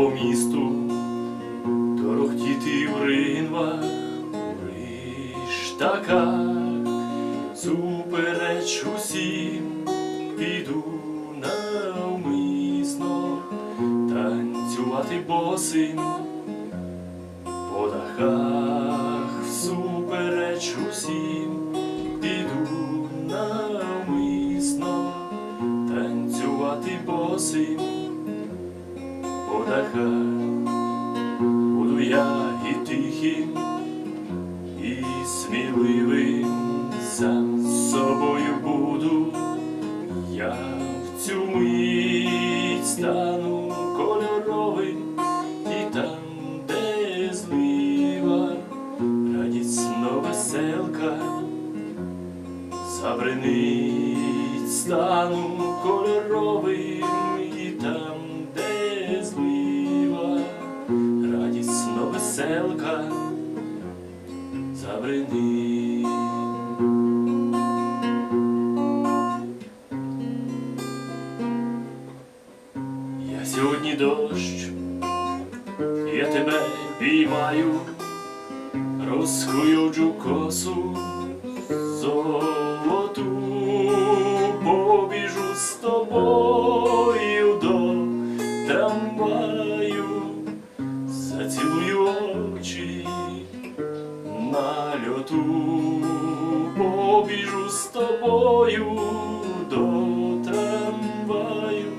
місту, торохтіти в ринвах, у риштаках, супереч усім, піду навмисно, танцювати босим по дахах, всупереч усім, піду навмисно, танцювати босим дахах, буду я і тихим, і сміливим, сам з собою буду, я в цю стану кольоровим, і там, де злива, радісно веселка, забринить стану кольоровим, веселка, забринить. Я сьогодні дощ, я тебе піймаю, розхуюджу косу побіжу з тобою до трамваю.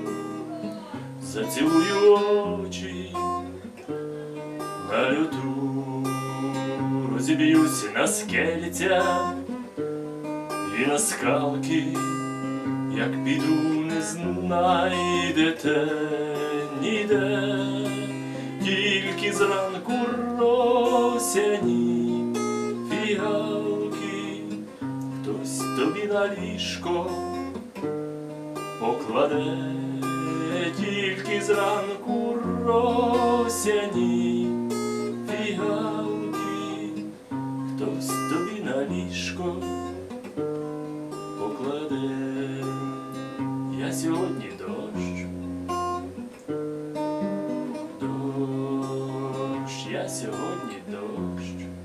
Зацілую очі на люту, розіб'юсь на скельця і на скалки, як піду, не знайдете ніде, тільки зранку росяні ліжко покладе тільки зранку росяні фіалки, хтось тобі на ліжко покладе. Я сьогодні дощ, дощ, я сьогодні дощ.